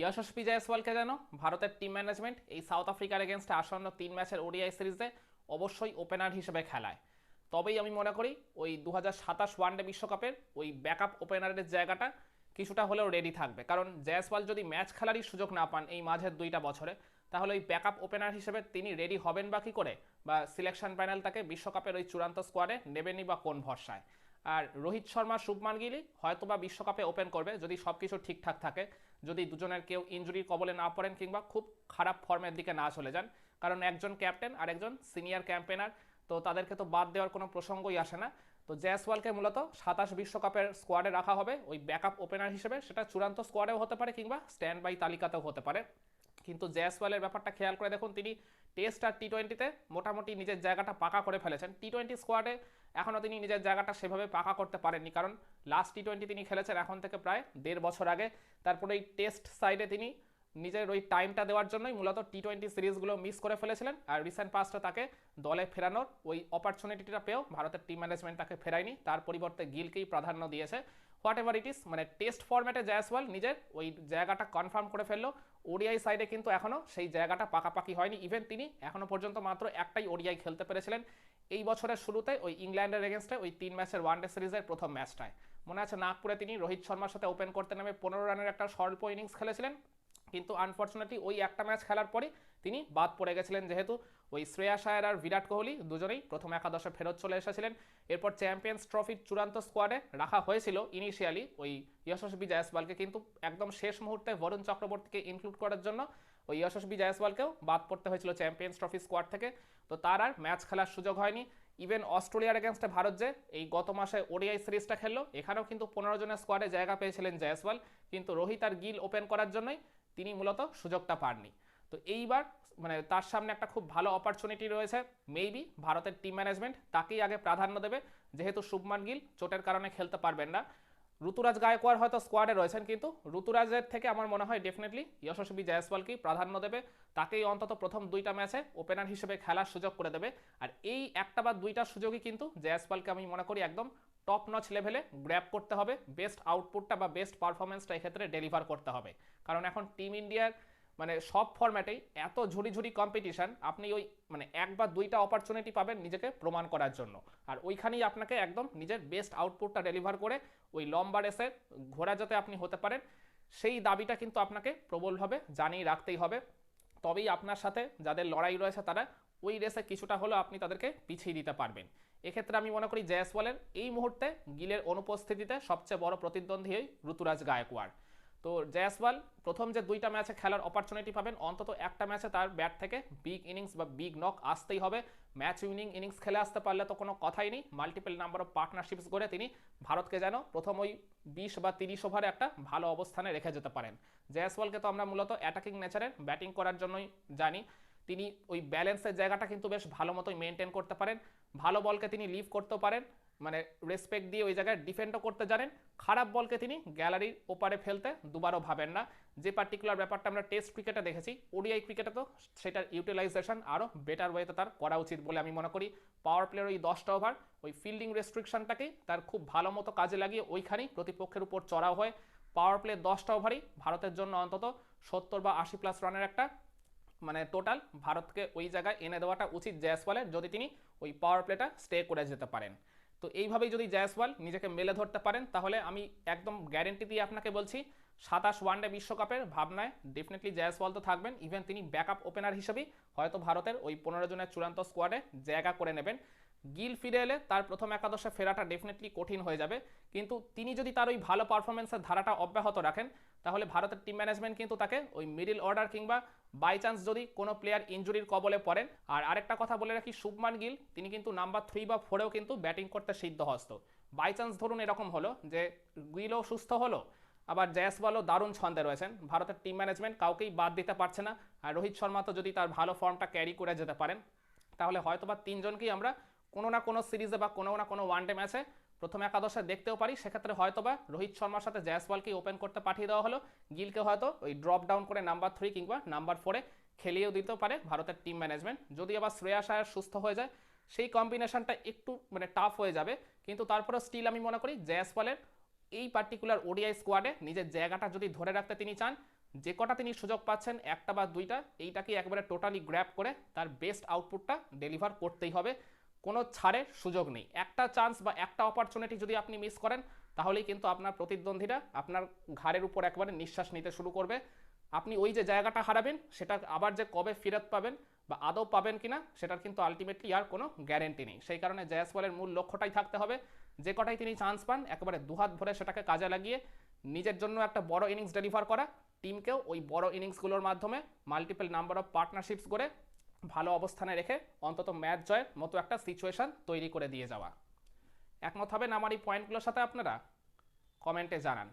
যশস্বী জয়সওয়ালকে যেন ভারতের team management এই সাউথ আফ্রিকার এগেনস্টে আসন্ন তিন ম্যাচের ওডিআই সিরিজে অবশ্যই ওপেনার হিসেবে খেলায়। তবেই আমি মনে করি ওই দু হাজার সাতাশ ওয়ানডে বিশ্বকাপের ওই ব্যাকআপ ওপেনারের জায়গাটা কিছুটা হলেও রেডি থাকবে। কারণ জয়সওয়াল যদি ম্যাচ খেলারই সুযোগ না পান এই মাঝের দুইটা বছরে, তাহলে ওই ব্যাকআপ ওপেনার হিসেবে তিনি রেডি হবেন বা কী করে? বা সিলেকশন প্যানেল তাকে বিশ্বকাপের ওই চূড়ান্ত স্কোয়াডে নেবেনি বা কোন ভরসায়? আর রোহিত শর্মা, শুভমান গিলি হয়তোবা বিশ্বকাপে ওপেন করবে যদি সব কিছু ঠিকঠাক থাকে। যদি দুজনের কেউ ইঞ্জুরির কবলে না পড়েন কিংবা খুব খারাপ ফর্মের দিকে না চলে যান, কারণ একজন ক্যাপ্টেন আর একজন সিনিয়র ক্যাম্পেনার তো তাদেরকে তো বাদ দেওয়ার কোনো প্রসঙ্গই আসে না। তো জয়সওয়ালকে মূলত সাতাশ বিশ্বকাপের স্কোয়াডে রাখা হবে, ওই ব্যাকআপ ওপেনার হিসেবে। সেটা চূড়ান্ত স্কোয়াডেও হতে পারে কিংবা স্ট্যান্ড বাই তালিকাতেও হতে পারে। কিন্তু জয়সওয়ালের ব্যাপারটা খেয়াল করে দেখুন, তিনি টেস্ট আর টি টোয়েন্টিতে মোটামুটি নিজের জায়গাটা পাকা করে ফেলেছেন। টি টোয়েন্টি স্কোয়াডে এখনও তিনি নিজের জায়গাটা সেভাবে পাকা করতে পারেননি। কারণ লাস্ট টি টোয়েন্টি তিনি খেলেছেন এখন থেকে প্রায় দেড় বছর আগে। তারপরে এই টেস্ট সাইডে তিনি নিজের ওই টাইমটা দেওয়ার জন্যই মূলত টি টোয়েন্টি সিরিজগুলো মিস করে ফেলেছিলেন। আর রিসেন্ট পাস্টে তাকে দলে ফেরানোর ওই অপরচুনিটিটা পেয়েও ভারতের টিম ম্যানেজমেন্ট তাকে ফেরায়নি। তার পরিবর্তে গিলকেই প্রাধান্য দিয়েছে। হোয়াট এভার ইট ইস মানে টেস্ট ফরম্যাটে জয়সওয়াল নিজের ওই জায়গাটা কনফার্ম করে ফেলল। ওডিআই সাইডে কিন্তু এখনও সেই জায়গাটা পাকাপাকি হয়নি। ইভেন তিনি এখনও পর্যন্ত মাত্র একটাই ওডিআই খেলতে পেরেছিলেন। এই বছরের শুরুতে ওই ইংল্যান্ডের এগেনস্টে ওই তিন ম্যাচের ওয়ানডে সিরিজের প্রথম ম্যাচটায়। মনে আছে নাগপুরে তিনি রোহিত শর্মার সাথে ওপেন করতে নামে পনেরো রানের একটা স্বল্প ইনিংস খেলেছিলেন। কিন্তু আনফর্চুনেটলি ওই একটা ম্যাচ খেলার পরে তিনি বাদ পড়ে গেছিলেন যেহেতু। ওই শ্রেয়া শায়ার আর বিরাট কোহলি দুজনেই প্রথম একাদশে ফেরত চলে এসেছিলেন। এরপর চ্যাম্পিয়ন্স ট্রফির চূড়ান্ত স্কোয়াডে রাখা হয়েছিল ইনিশিয়ালি ওই যশস্বী জয়সওয়ালকে কিন্তু একদম শেষ মুহূর্তে বরুণ চক্রবর্তীকে ইনক্লুড করার জন্য ওই যশস্বী জয়সওয়ালকেও বাদ পড়তে হয়েছিল চ্যাম্পিয়ন্স ট্রফি স্কোয়াড থেকে। তো তার আর ম্যাচ খেলার সুযোগ হয়নি। ইভেন অস্ট্রেলিয়ার এগেনস্টে ভারত যে এই গত মাসে ওডিআই সিরিজটা খেললো, এখানেও কিন্তু পনেরো জনের স্কোয়াডে জায়গা পেয়েছিলেন জয়সওয়াল কিন্তু রোহিত আর গিল ওপেন করার জন্যই তিনি মূলত সুযোগটা পাননি। তো এইবার মানে তার সামনে একটা খুব ভালো অপরচুনিটি রয়েছে। মেবি ভারতের টিম ম্যানেজমেন্ট তাকেই আগে প্রাধান্য দেবে। যেহেতু শুভমান গিল চোটের কারণে খেলতে পারবেন না। ঋতুরাজ গায়কোয়াড় হয়তো স্কোয়াডে রয়েছেন কিন্তু ঋতুরাজের থেকে আমার মনে হয় ডেফিনেটলি যশস্বী জয়সওয়ালকেই প্রাধান্য দেবে। তাকেই অন্তত প্রথম দুইটা ম্যাচে ওপেনার হিসেবে খেলার সুযোগ করে দেবে। আর এই একটা বা দুইটা সুযোগই কিন্তু জয়সওয়ালকে আমি মনে করি একদম টপ নচ লেভেলে গ্র্যাপ করতে হবে। বেস্ট আউটপুটটা বা বেস্ট পারফরমেন্সটা এক্ষেত্রে ডেলিভার করতে হবে। কারণ এখন টিম ইন্ডিয়ার মানে সব ফরম্যাটেই এত ঝুড়ি ঝুড়ি কম্পিটিশন আপনি ওই মানে এক বা দুইটা অপরচুনিটি পাবেন নিজেকে প্রমাণ করার জন্য। আর ওইখানেই আপনাকে একদম নিজের বেস্ট আউটপুটটা ডেলিভার করে ওই লম্বা রেসের ঘোড়া যাতে আপনি হতে পারেন, সেই দাবিটা কিন্তু আপনাকে প্রবলভাবে জানিয়ে রাখতেই হবে। তবেই আপনার সাথে যাদের লড়াই রয়েছে তারা ওই রেসে কিছুটা হলেও আপনি তাদেরকে পিছিয়ে দিতে পারবেন। এক্ষেত্রে আমি মনে করি জয়সওয়ালের এই মুহূর্তে গিলের অনুপস্থিতিতে সবচেয়ে বড় প্রতিদ্বন্দ্বী ঋতুরাজ গায়কোয়াড়। তো জয়সওয়াল, প্রথম যে দুইটা ম্যাচে খেলার অপরচুনিটি পাবেন, অন্তত একটা ম্যাচে তার ব্যাট থেকে বিগ ইনিংস বা বিগ নক আসতেই হবে। ম্যাচ উইনিং ইনিংস খেলে আসতে পারলে তো কোনো কথাই নেই। মাল্টিপল নাম্বার অফ পার্টনারশিপস করে তিনি ভারতকে যেন প্রথম ওই বিশ বা তিরিশ ওভারে একটা ভালো অবস্থানে রেখে যেতে পারেন। জয়সওয়ালকে তো আমরা মূলত অ্যাটাকিং নেচারের ব্যাটিং করার জন্যই জানি। তিনি ওই ব্যালেন্সের জায়গাটা কিন্তু বেশ ভালো মতোই মেনটেন করতে পারেন। ভালো বলকে তিনি লিভ করতেও পারেন। মানে রেসপেক্ট দিয়ে ওই জায়গায় ডিফেন্ডও করতে জানেন। খারাপ বলকে তিনি গ্যালারির ওপারে ফেলতে দুবারও ভাবেন না। যে পার্টিকুলার ব্যাপারটা আমরা টেস্ট ক্রিকেটে দেখেছি, ওডিআই ক্রিকেটে তো সেটার ইউটিলাইজেশন আরও বেটার ওয়েতে তার করা উচিত বলে আমি মনে করি। পাওয়ার প্লেয়ার ওই দশটা ওভার ওই ফিল্ডিং রেস্ট্রিকশনটাকেই তার খুব ভালো মতো কাজে লাগিয়ে ওইখানেই প্রতিপক্ষের উপর চড়াও হয়। পাওয়ার প্লে দশটা ওভারই ভারতের জন্য অন্তত সত্তর বা আশি প্লাস রানের একটা মানে টোটাল ভারতকে ওই জায়গায় এনে দেওয়াটা উচিত জয়সওয়ালের যদি তিনি ওই পাওয়ার প্লেটা স্টে করে যেতে পারেন। তো এইভাবেই যদি জয়সওয়াল নিজেকে মেলে ধরতে পারেন, তাহলে আমি একদম গ্যারেন্টি দিয়ে আপনাকে বলছি, সাতাশ ওয়ানডে বিশ্বকাপের ভাবনায় ডেফিনেটলি জয়সওয়াল তো থাকবেন। ইভেন তিনি ব্যাকআপ ওপেনার হিসেবেই হয়তো ভারতের ওই পনেরো জনের চূড়ান্ত স্কোয়াডে জায়গা করে নেবেন। গিল ফিরে এলে তার প্রথম একাদশে ফেরাটা ডেফিনেটলি কঠিন হয়ে যাবে। কিন্তু তিনি যদি তার ওই ভালো পারফরমেন্সের ধারাটা অব্যাহত রাখেন তাহলে ভারতের টিম ম্যানেজমেন্ট কিন্তু তাকে ওই মিডিল অর্ডার কিংবা বাই চান্স যদি কোনো প্লেয়ার ইঞ্জুরির কবলে পড়েন। আর আরেকটা কথা বলে রাখি, শুভমান গিল, তিনি কিন্তু নাম্বার থ্রি বা ফোরেও কিন্তু ব্যাটিং করতে সিদ্ধহস্ত। বাই চান্স ধরুন এরকম হলো যে গিলও সুস্থ হলো, আবার জয়সওয়ালও দারুণ ছন্দে রয়েছেন। ভারতের টিম ম্যানেজমেন্ট কাউকেই বাদ দিতে পারছে না। আর রোহিত শর্মা তো যদি তার ভালো ফর্মটা ক্যারি করে যেতে পারেন, তাহলে হয়তোবা তিনজনকেই আমরা কোনো না কোনো সিরিজে বা কোনো না কোনো ওয়ান ডে ম্যাচে প্রথম একাদশে দেখতেও পারি, সেক্ষেত্রে হয়তোবা রোহিত শর্মার সাথে জয়সওয়ালকেই ওপেন করতে পাঠিয়ে দেওয়া হলো। গিলকে হয়তো ওই ড্রপ ডাউন করে নাম্বার থ্রি কিংবা নাম্বার ফোরে খেলিয়েও দিতেও পারে ভারতের টিম ম্যানেজমেন্ট যদি আবার শ্রেয়া শায়ার সুস্থ হয়ে যায়, সেই কম্বিনেশনটা একটু মানে টাফ হয়ে যাবে। কিন্তু তারপরে স্টিল আমি মনে করি জয়সওয়ালের এই পার্টিকুলার ওডিআই স্কোয়াডে নিজের জায়গাটা যদি ধরে রাখতে তিনি চান, যে কটা তিনি সুযোগ পাচ্ছেন, একটা বা দুইটা এইটাকে একবারে টোটালি গ্র্যাপ করে তার বেস্ট আউটপুটটা ডেলিভার করতেই হবে। কোনো ছাড়ের সুযোগ নেই। একটা চান্স বা একটা অপরচুনিটি যদি আপনি মিস করেন, তাহলেই কিন্তু আপনার প্রতিদ্বন্দ্বীরা আপনার ঘাড়ের উপর একবারে নিঃশ্বাস নিতে শুরু করবে। আপনি ওই যে জায়গাটা হারাবেন, সেটা আবার যে কবে ফেরত পাবেন বা আদৌ পাবেন কিনা, সেটার কিন্তু আলটিমেটলি আর কোনো গ্যারেন্টি নেই। সেই কারণে জয়াসওয়ালের মূল লক্ষ্যটাই থাকতে হবে। যে কটাই তিনি চান্স পান, একেবারে দুহাত ভরে সেটাকে কাজে লাগিয়ে নিজের জন্য একটা বড় ইনিংস ডেলিভার করা। টিমকেও ওই বড় ইনিংসগুলোর মাধ্যমে মাল্টিপল নাম্বার অফ পার্টনারশিপস করে ভালো অবস্থানে রেখে অন্তত ম্যাচ জয়ের মতো একটা সিচুয়েশান তৈরি করে দিয়ে যাওয়া। একমত হবেন আমার এই পয়েন্টগুলোর সাথে আপনারা? কমেন্টে জানান।